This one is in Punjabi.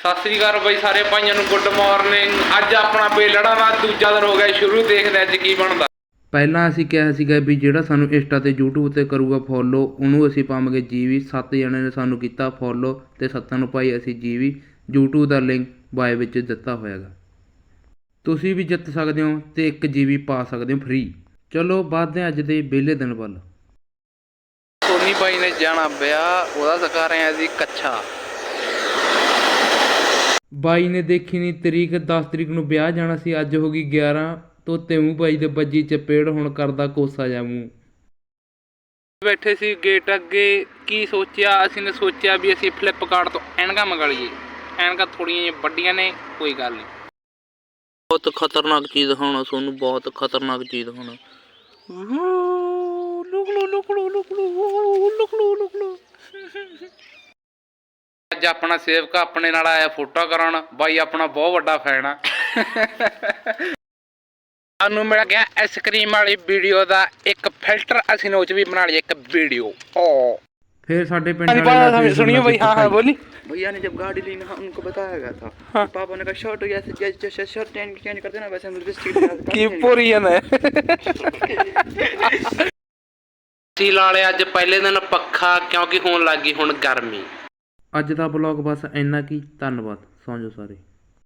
ਸਤਿ ਸ੍ਰੀ ਅਕਾਲ ਬਾਈ ਸਾਰੇ ਭਾਈਆਂ ਨੂੰ ਗੁੱਡ ਮਾਰਨਿੰਗ ਅੱਜ ਆਪਣਾ ਬੇਲੜਾ ਦਾ ਦੂਜਾ ਦਿਨ ਹੋ ਗਿਆ ਸ਼ੁਰੂ ਦੇਖਦੇ ਅੱਜ ਕੀ ਬਣਦਾ। ਪਹਿਲਾਂ ਅਸੀਂ ਕਿਹਾ ਸੀਗਾ ਵੀ ਜਿਹੜਾ ਸਾਨੂੰ ਇੰਸਟਾ ਤੇ YouTube ਤੇ ਕਰੂਗਾ ਫੋਲੋ ਉਹਨੂੰ ਅਸੀਂ ਪਾਵਾਂਗੇ ਜੀਵੀ ਸੱਤ ਜਣਿਆਂ ਨੇ ਸਾਨੂੰ ਕੀਤਾ ਫੋਲੋ ਤੇ ਸੱਤਾਂ ਨੂੰ ਪਾਈ ਅਸੀਂ ਜੀਵੀ YouTube ਦਾ ਲਿੰਕ ਬਾਏ ਵਿੱਚ ਦਿੱਤਾ ਹੋਇਆਗਾ। ਤੁਸੀਂ ਵੀ ਜਿੱਤ ਸਕਦੇ ਹੋ ਤੇ ਇੱਕ ਜੀਵੀ ਪਾ ਸਕਦੇ ਹੋ ਫ੍ਰੀ ਚਲੋ ਵੱਧਦੇ ਹਾਂ ਅੱਜ ਦੇ ਵਿਹਲੇ ਦਿਨ ਵੱਲ। ਸੋਨੀ ਬਾਈ ਨੇ ਜਾਣਾ ਵਿਆਹ ਉਹਦਾ ਸਕਾ ਰਹੇ ਆ ਜੀ ਕੱਛਾ। ਬਾਈ ਨੇ ਦੇਖੀ ਨਹੀਂ ਤਰੀਕ 10 ਤਰੀਕ ਨੂੰ ਵਿਆਹ ਜਾਣਾ ਸੀ ਅੱਜ ਹੋ ਗਈ 11 ਤੋਤੇ ਮੂੰਹ ਬਾਈ ਦੇ ਬੱਜੀ ਚਪੇੜ ਹੁਣ ਕਰਦਾ ਕੋਸਾ ਜਾ ਮੂੰਹ। ਬੈਠੇ ਸੀ ਗੇਟ ਅੱਗੇ ਕੀ ਸੋਚਿਆ? ਅਸੀਂ ਨੇ ਸੋਚਿਆ ਵੀ ਅਸੀਂ ਫਲਿੱਪਕਾਰਟ ਤੋਂ ਐਨਕਾਂ ਮੰਗਾ ਲਈਏ। ਐਨਕਾਂ ਥੋੜੀਆਂ ਜਿਹੀਆਂ ਵੱਡੀਆਂ ਨੇ ਕੋਈ ਗੱਲ ਨਹੀਂ ਬਹੁਤ ਖਤਰਨਾਕ ਚੀਜ਼ ਦਿਖਾਉਣਾ ਤੁਹਾਨੂੰ ਬਹੁਤ ਖਤਰਨਾਕ ਚੀਜ਼ ਦਿਖਾਉਣਾ ਅੱਜ ਆਪਣਾ ਸੇਵਕ ਆਪਣੇ ਨਾਲ ਆਇਆ ਫੋਟੋ ਕਰਾਉਣ। ਬਾਈ ਆਪਣਾ ਬਹੁਤ ਵੱਡਾ ਫੈਨ ਆ। ਸਾਨੂੰ ਮਿਲ ਗਿਆ ਆਈਸਕ੍ਰੀਮ ਵਾਲੀ ਵੀਡੀਓ ਦਾ ਇੱਕ ਫਿਲਟਰ ਅਸੀਂ ਨੋਚ ਵੀ ਬਣਾ ਲਈ ਇੱਕ ਵੀਡੀਓ ਓ। फिर साढ़े पिंड वाले लाते सुनिए भाई हाँ हाँ बोली भैया ने जब गाड़ी ली ना उनको बताया गया था हाँ। पापा ने कहा शर्ट जैसे जैसे शर्ट चेंज चेंज करते ना वैसे मुझे की पोरियन है ਸੀ ਲਾਲੇ ਅੱਜ ਪਹਿਲੇ ਦਿਨ ਪੱਖਾ ਕਿਉਂਕਿ ਹੋਣ ਲੱਗੀ ਹੁਣ ਗਰਮੀ। ਅੱਜ ਦਾ ਬਲੌਗ ਬਸ ਇੰਨਾ ਕੀ ਧੰਨਵਾਦ ਸੌਂ ਜਾਓ ਸਾਰੇ।